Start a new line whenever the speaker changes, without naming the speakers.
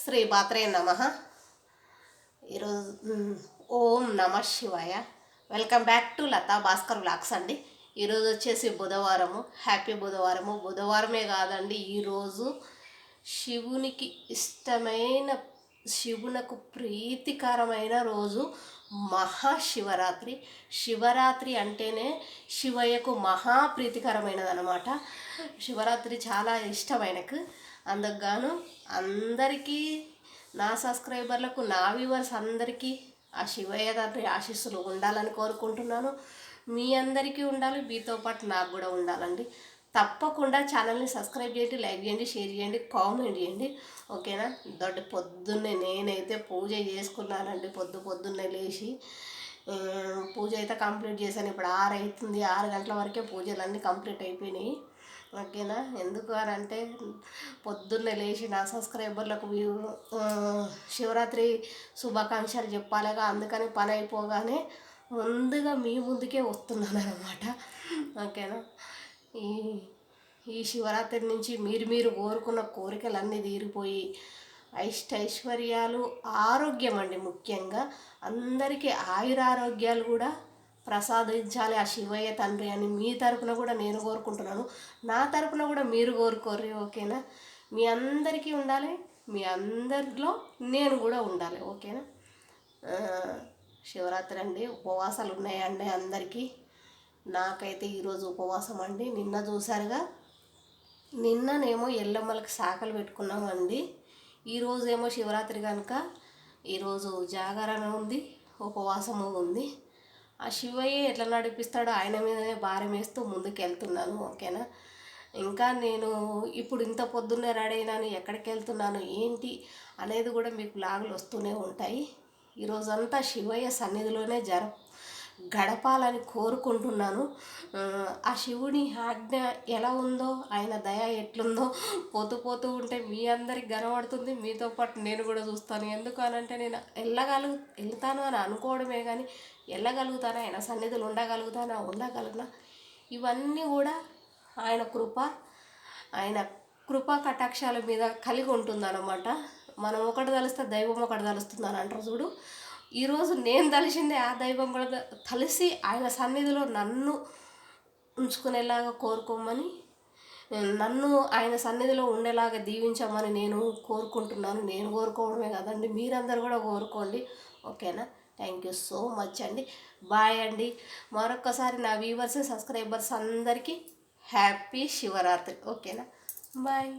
శ్రీ పాత్రే నమ. ఈరోజు ఓం నమ శివాయ. Welcome back to Latha Bhaskar vlogs అండి. ఈరోజు వచ్చేసి బుధవారము. హ్యాపీ బుధవారము. బుధవారమే కాదండి ఈరోజు శివునికి ఇష్టమైన శివునకు ప్రీతికరమైన రోజు మహాశివరాత్రి. శివరాత్రి అంటేనే శివయ్యకు మహా ప్రీతికరమైనది అనమాట శివరాత్రి చాలా ఇష్టం ఆయనకు అందుకుగాను అందరికీ నా సబ్స్క్రైబర్లకు నా వ్యూవర్స్ అందరికీ ఆ శివయ్య తండ్రి ఆశీస్సులు ఉండాలని కోరుకుంటున్నాను. మీ అందరికీ ఉండాలి మీతో పాటు నాకు కూడా ఉండాలండి. తప్పకుండా ఛానల్ని సబ్స్క్రైబ్ చేయండి లైక్ చేయండి షేర్ చేయండి కామెంట్ చేయండి. ఓకేనా? దొడ్డి పొద్దున్నే నేనైతే పూజ చేసుకున్నానండి. పొద్దు పొద్దున్నే లేచి పూజ అయితే కంప్లీట్ చేశాను. ఇప్పుడు ఆరు అవుతుంది ఆరు గంటల వరకే పూజలన్నీ కంప్లీట్ అయిపోయినాయి. ఓకేనా? ఎందుకు అని అంటే పొద్దున్నే లేచి నా సబ్స్క్రైబర్లకు శివరాత్రి శుభాకాంక్షలు చెప్పాలిగా అందుకని పని అయిపోగానే ముందుగా మీ ముందుకే వస్తున్నాను అనమాట ఓకేనా? ఈ ఈ శివరాత్రి నుంచి మీరు మీరు కోరుకున్న కోరికలన్నీ తీరిపోయి ఐష్టైశ్వర్యాలు ఆరోగ్యం అండి ముఖ్యంగా. అందరికీ ఆయురారోగ్యాలు కూడా ప్రసాదించాలి ఆ శివయ్య తండ్రి అని మీ తరపున కూడా నేను కోరుకుంటున్నాను. నా తరపున కూడా మీరు కోరుకోరు ఓకేనా? మీ అందరికీ ఉండాలి మీ అందరిలో నేను కూడా ఉండాలి ఓకేనా? శివరాత్రి అండి ఉపవాసాలు ఉన్నాయండి అందరికీ. నాకైతే ఈరోజు ఉపవాసం అండి. నిన్న చూసారుగా నిన్ననేమో ఎల్లమ్మలకి శాఖలు పెట్టుకున్నామండి. ఈరోజు ఏమో శివరాత్రి కనుక ఈరోజు జాగరణ ఉంది ఉపవాసము ఉంది. ఆ శివయ్య ఎట్లా నడిపిస్తాడో ఆయన మీదనే భారం వేస్తూ ముందుకు వెళ్తున్నాను ఓకేనా? ఇంకా నేను ఇప్పుడు ఇంత పొద్దున్నే రెడీ అయినాను ఎక్కడికి వెళ్తున్నాను ఏంటి అనేది కూడా మీకు లాగులు వస్తూనే ఉంటాయి. ఈరోజంతా శివయ్య సన్నిధిలోనే జర. గడపాలని కోరుకుంటున్నాను. ఆ, శివుని ఆజ్ఞ ఎలా ఉందో ఆయన దయ ఎట్లుందో పోతూ పోతూ ఉంటే మీ అందరికి కనబడుతుంది మీతో పాటు నేను కూడా చూస్తాను. ఎందుకు అనంటే నేను వెళ్ళగలుగు వెళ్తాను అని అనుకోవడమే కానీ వెళ్ళగలుగుతానా ఆయన సన్నిధులు ఉండగలుగుతానా ఉండగలుగునా ఇవన్నీ కూడా ఆయన కృప ఆయన కృపా కటాక్షాల మీద కలిగి ఉంటుందన్నమాట. మనం ఒకటి తలుస్తే దైవం ఒకటి తలుస్తుంది అని అంటారు చూడు. ఈరోజు నేను తలిసిందే ఆ దైవం కూడా తలిసి ఆయన సన్నిధిలో నన్ను ఉంచుకునేలాగా కోరుకోమని నన్ను ఆయన సన్నిధిలో ఉండేలాగా దీవించమని నేను కోరుకుంటున్నాను. నేను కోరుకోవడమే కదండి మీరందరూ కూడా కోరుకోండి. ఓకేనా? థ్యాంక్ యూ సో మచ్ అండి. బాయ్ అండి. మరొకసారి నా వ్యూవర్స్ సబ్స్క్రైబర్స్ అందరికీ హ్యాపీ శివరాత్రి. ఓకేనా? బాయ్